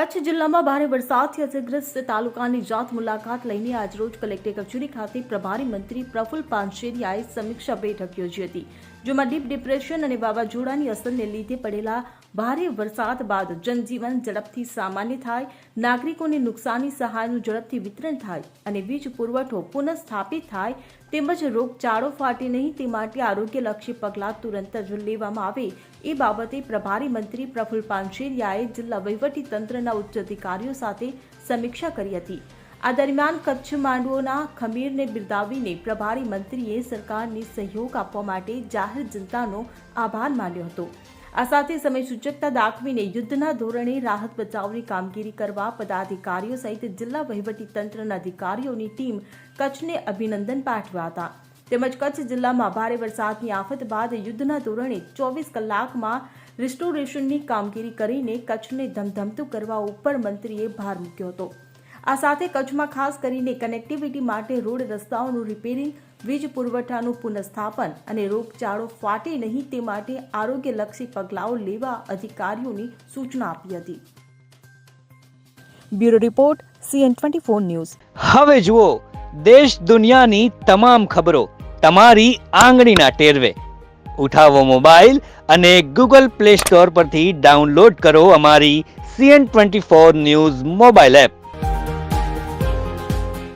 કચ્છ જિલ્લામાં ભારે વરસાદથી અસરગ્રસ્ત તાલુકાની જાત મુલાકાત લઈને આજરોજ કલેક્ટર કચેરી ખાતે પ્રભારી મંત્રી પ્રફુલ પાનશેરિયાએ સમીક્ષા બેઠક યોજી હતી. જેમાં ડીપ ડિપ્રેશન અને વાવાઝોડાની અસરને લીધે પડેલા ભારે વરસાદ બાદ જનજીવન ઝડપથી સામાન્ય થાય, નાગરિકોને નુકસાની સહાયનું ઝડપથી વિતરણ થાય અને વીજ પુરવઠો પુનઃસ્થાપિત થાય તેમજ રોગચાળો ફાટે નહીં તે માટે આરોગ્યલક્ષી પગલાં તુરંત જ લેવામાં આવે એ બાબતે પ્રભારી મંત્રી પ્રફુલ પાનશેરિયાએ જિલ્લા વહીવટી તંત્રના ઉચ્ચ અધિકારીઓ સાથે સમીક્ષા કરી હતી. આ દરમિયાન કચ્છ માંડવોના ખમીરને બિરદાવીને પ્રભારી મંત્રીએ સરકારને સહયોગ આપવા માટે જાહેર જનતાનો આભાર માન્યો હતો. આ સાથે સમય સૂચકતા દાખવીને યુદ્ધના ધોરણે રાહત બચાવની કામગીરી કરવા પદાધિકારીઓ સહિત જિલ્લા વહીવટી તંત્રના અધિકારીઓની ટીમ કચ્છને અભિનંદન પાઠવ્યા હતા. તેમજ કચ્છ જિલ્લામાં ભારે વરસાદની આફત બાદ યુદ્ધના ધોરણે ચોવીસ કલાકમાં રિસ્ટોરેશનની કામગીરી કરીને કચ્છને ધમધમતું કરવા ઉપર મંત્રીએ ભાર મૂક્યો હતો. આ સાથે કચ્છમાં ખાસ કરીને કનેક્ટિવિટી માટે રોડ રસ્તાઓનું રિપેરિંગ વીજ પુરવઠાનું પુનઃસ્થાપન અને રોગચાળો ફાટે નહીં તે માટે આરોગ્યલક્ષી પગલાઓ લેવા અધિકારીઓની સૂચના આપી હતી. Bureau report CN twenty four news. હવે જુઓ, દેશ દુનિયાની તમામ ખબરો તમારી આંગળીના ટેરવે. ઉઠાવો મોબાઈલ અને ગૂગલ પ્લે સ્ટોર પરથી ડાઉનલોડ કરો અમારી CN twenty four news mobile app.